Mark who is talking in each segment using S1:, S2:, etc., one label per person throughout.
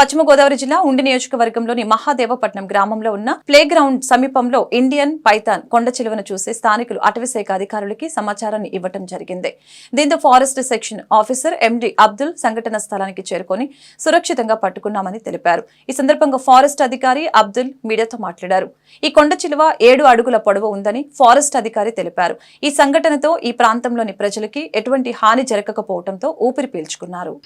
S1: పశ్చిమ గోదావరి జిల్లా ఉండి నియోజకవర్గంలోని మహాదేవపట్నం గ్రామంలో ఉన్న ప్లే గ్రౌండ్ సమీపంలో ఇండియన్ పైథాన్ కొండ చిలువను చూసి స్థానికులు అటవీశాఖ అధికారులకి సమాచారాన్ని ఇవ్వటం జరిగింది. దీంతో forest section officer MD Abdul సంఘటన స్థలానికి చేరుకొని సురక్షితంగా పట్టుకున్నామని తెలిపారు. ఈ సందర్భంగా ఫారెస్ట్ అధికారి అబ్దుల్ మీడియాతో మాట్లాడారు. ఈ కొండ చిలువ ఏడు అడుగుల పొడవు ఉందని ఫారెస్ట్ అధికారి తెలిపారు. ఈ సంఘటనతో ఈ ప్రాంతంలోని ప్రజలకి ఎటువంటి హాని జరగకపోవడంతో ఊపిరి పీల్చుకున్నారు.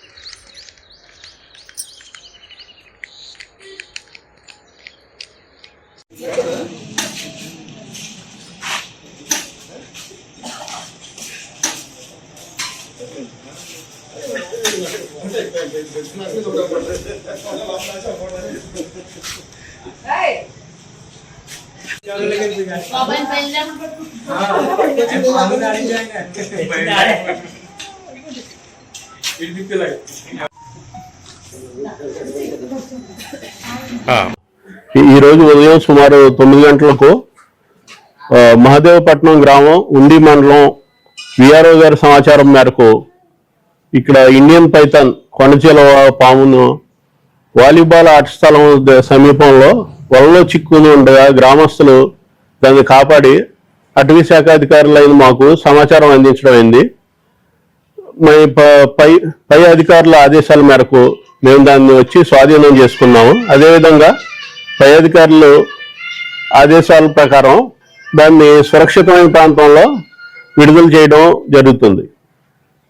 S2: ఈ- ఈ రోజు ఉదయం సుమారు తొమ్మిది గంటలకు ఆ, మహదేవపట్నం గ్రామం ఉండి మండలం విఆర్ఓ గారి సమాచారం మేరకు ఇక్కడ ఇండియన్ పైథాన్ కొండచీల పామును వాలీబాల్ ఆట స్థలం సమీపంలో వలలో చిక్కుని ఉండగా గ్రామస్తులు దాన్ని కాపాడి అటవీ శాఖ అధికారులైన మాకు సమాచారం అందించడం మై పై పై అధికారుల ఆదేశాల మేరకు మేము దాన్ని వచ్చి స్వాధీనం చేసుకున్నాము. అదేవిధంగా పై అధికారులు ఆదేశాల ప్రకారం దాన్ని సురక్షితమైన ప్రాంతంలో విడుదల చేయడం జరుగుతుంది.